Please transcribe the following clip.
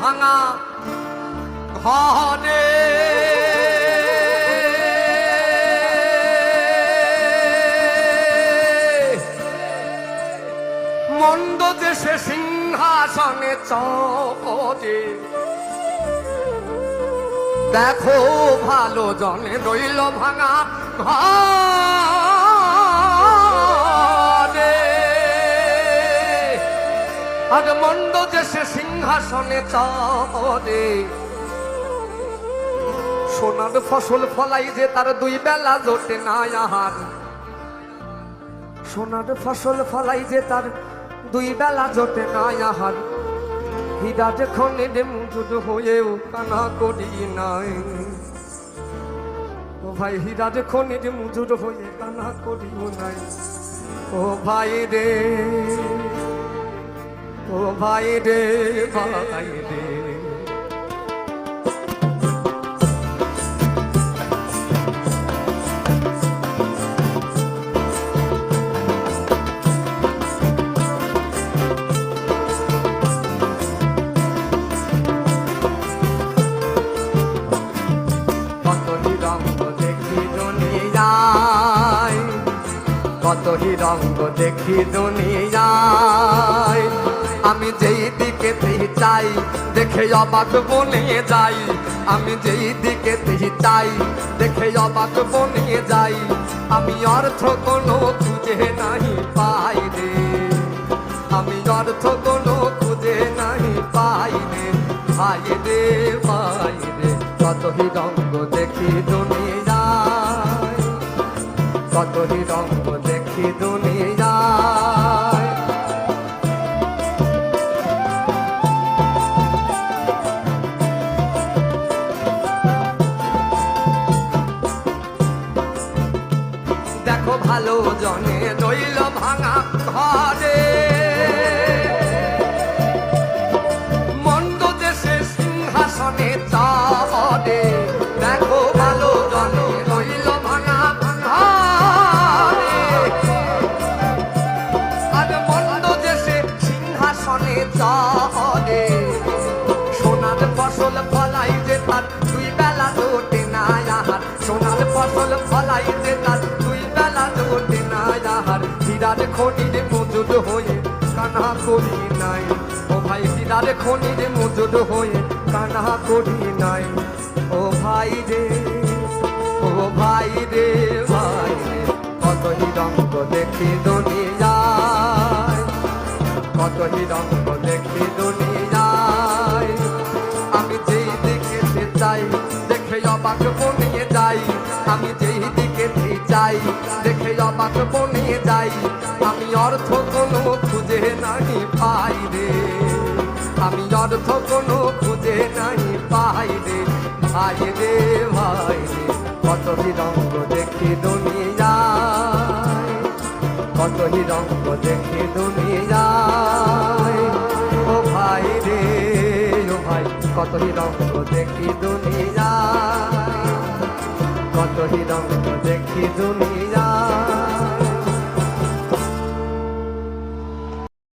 ভাঙা ঘরে। মন্দ দেশে সিংহাসনে চপদে দেখো ভালো জনে রইল ভাঙা ঘরে। আর মন্দ দেশে সিংহাসনে চপদে সোনার ফসল ফলাই যে তার দুই বেলা জোটে না আহার। সোনার ফসল ফলাই যে তার দুই বেলা জোটে না আহার। হীরা যে খনির মজুদ হয়েও কানা করি নাই। ও ভাই, হীরা যে খনির মজুদ হয়ে কানা করিও নাই। ও ভাই রে। কত দেখি দুনিয়ায় দেখি দুনিয়ায়। আমি যেই দিকে চাই, দেখে অবাক বনে যাই। আমি যেই দিকে চাই, দেখে অবাক বনে যাই। আমি অর্থ কোনো খুঁজে নাহি পাই রে। আমি অর্থ কোনো খুঁজে নাহি পাই রে। ভাই রে ভাই রে কত রঙ্গ দেখি দুনিয়ায়। কত রঙ্গ দেখি দুনিয়ায়। ভালো জনে রইল ভাঙা ঘরে। মন্দ দেশে সিংহাসনে চড়ে দেখো ভালো জনে রইল ভাঙা ঘরে। আর মন্দ দেশে সিংহাসনে চড়ে সোনার ফসল ফলাই যে তার হীরার খনির মজুদ হয়ে কানা করি নাই। ও ভাই হীরার খনির মজুদ হয়ে কানা করি নাই। ও ভাই রে, ও ভাই রে ভাই রে, কত হিরঙ্গ দেখি দুনিয়ায়। কত হিরঙ্গ দেখি দুনিয়ায়। আমি যেই দিকে চাই, দেখে অবাক বনিয়ে যাই। আমি যেই দিকে চাই, দেখে অবাক বনিয়ে যাই। অর্থ কোনো খুঁজে নাহি পাই রে। আমি অর্থ কোনো খুঁজে নাহি পাই রে। ভাই রে ভাই রে, কত হিরঙ্গ দেখি দুনিয়ায়। কত হিরঙ্গ দেখি দুনিয়ায়। ও ভাই রে, ও ভাই, কত হিরঙ্গ দেখি দুনিয়ায়। কত হিরঙ্গ দেখি দুনিয়ায়।